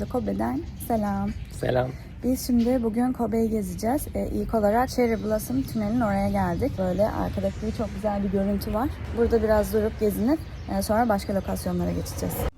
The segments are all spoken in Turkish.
Herkese Kobe'den selam. Selam. Biz şimdi bugün Kobe'yi gezeceğiz. Ee, ilk olarak Cherry Blossom Tüneli'nin oraya geldik. Böyle arkadaki çok güzel bir görüntü var. Burada biraz durup gezinip e, sonra başka lokasyonlara geçeceğiz.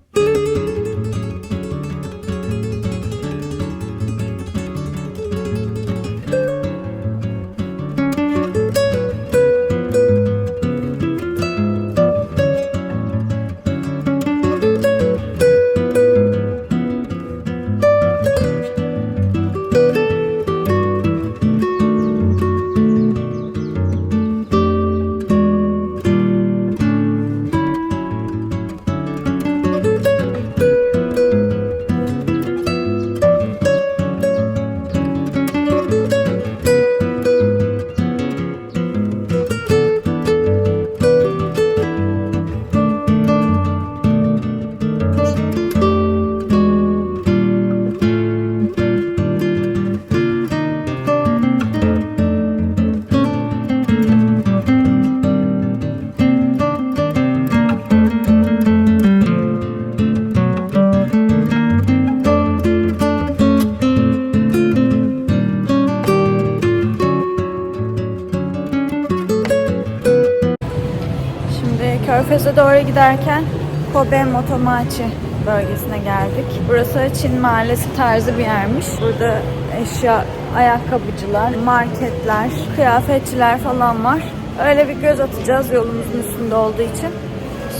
Körfez'e doğru giderken Kobe Motomachi bölgesine geldik. Burası Çin mahallesi tarzı bir yermiş. Burada eşya, ayakkabıcılar, marketler, kıyafetçiler falan var. Öyle bir göz atacağız yolumuzun üstünde olduğu için.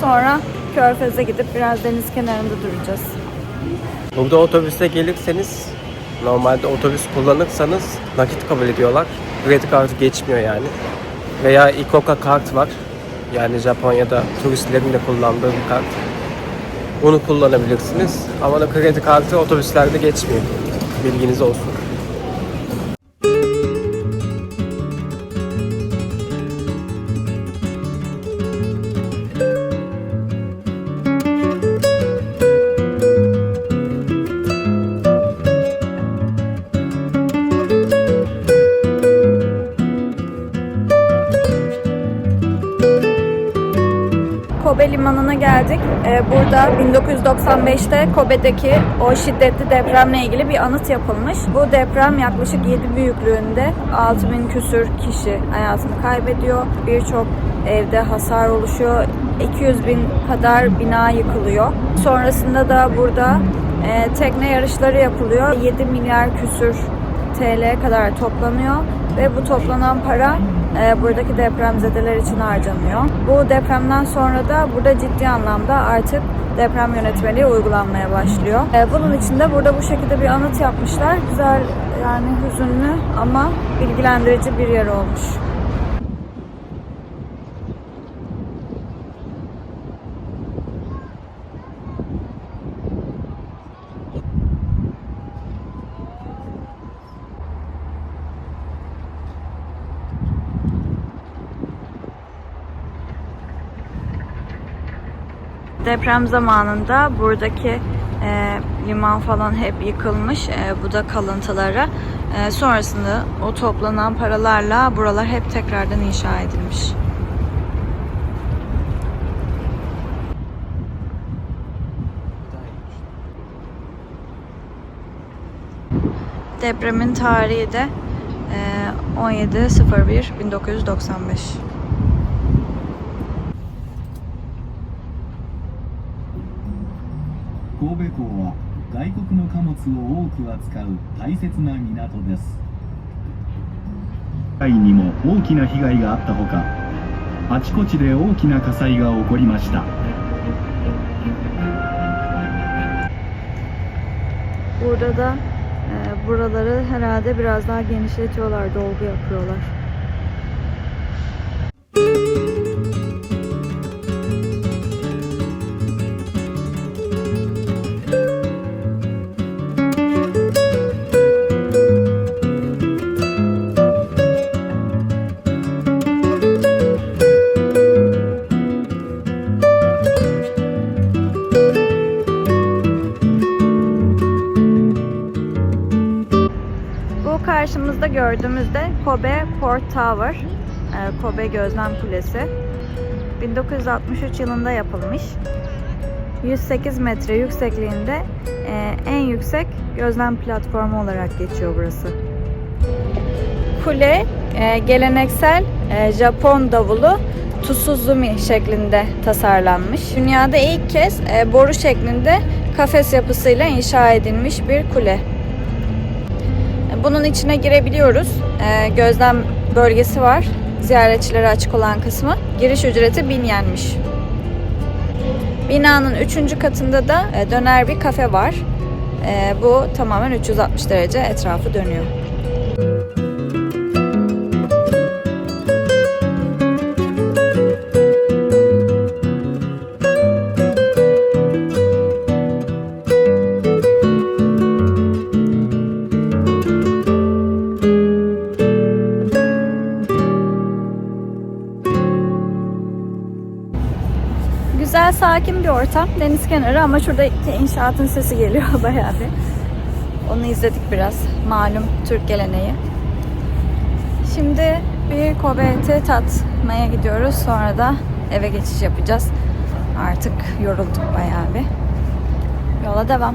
Sonra Körfez'e gidip biraz deniz kenarında duracağız. Burada otobüste gelirseniz normalde otobüs kullanırsanız nakit kabul ediyorlar. Kredi kartı geçmiyor yani. Veya Ikoka kart var. Yani Japonya'da turistlerin de kullandığı bir kart. Onu kullanabilirsiniz. Ama da kredi kartı otobüslerde geçmiyor. Bilginiz olsun. Limanı'na geldik. Ee, burada 1995'te Kobe'deki o şiddetli depremle ilgili bir anıt yapılmış. Bu deprem yaklaşık 7 büyüklüğünde 6000 küsür kişi hayatını kaybediyor. Birçok evde hasar oluşuyor. 200 bin kadar bina yıkılıyor. Sonrasında da burada e, tekne yarışları yapılıyor. 7 milyar küsür TL kadar toplanıyor ve bu toplanan para e, buradaki depremzedeler için harcanıyor. Bu depremden sonra da burada ciddi anlamda artık deprem yönetmeliği uygulanmaya başlıyor. E, bunun için de burada bu şekilde bir anıt yapmışlar. Güzel yani hüzünlü ama bilgilendirici bir yer olmuş. Deprem zamanında buradaki e, liman falan hep yıkılmış. E, bu da kalıntıları. E, sonrasında o toplanan paralarla buralar hep tekrardan inşa edilmiş. Depremin tarihi de e, 17.01.1995. 港は外国の貨物を多く扱う大切な港です海にも大きな被害があったほかあちこちで大きな火災が起こりました Burada da e, buraları herhalde biraz daha genişletiyorlar, dolgu yapıyorlar. Gördüğümüzde Kobe Port Tower, e, Kobe Gözlem Kulesi. 1963 yılında yapılmış. 108 metre yüksekliğinde e, en yüksek gözlem platformu olarak geçiyor burası. Kule e, geleneksel Japon davulu Tsuzumi şeklinde tasarlanmış. Dünyada ilk kez boru şeklinde kafes yapısıyla inşa edilmiş bir kule. Bunun içine girebiliyoruz. E, gözlem bölgesi var. Ziyaretçilere açık olan kısmı. Giriş ücreti 1000 yenmiş. Binanın 3. katında da e, döner bir kafe var. E, bu tamamen 360 derece etrafı dönüyor. Ortam. Deniz kenarı ama şurada inşaatın sesi geliyor bayağı bir. Onu izledik biraz. Malum Türk geleneği. Şimdi bir Kobe eti tatmaya gidiyoruz. Sonra da eve geçiş yapacağız. Artık yorulduk bayağı bir. Yola devam.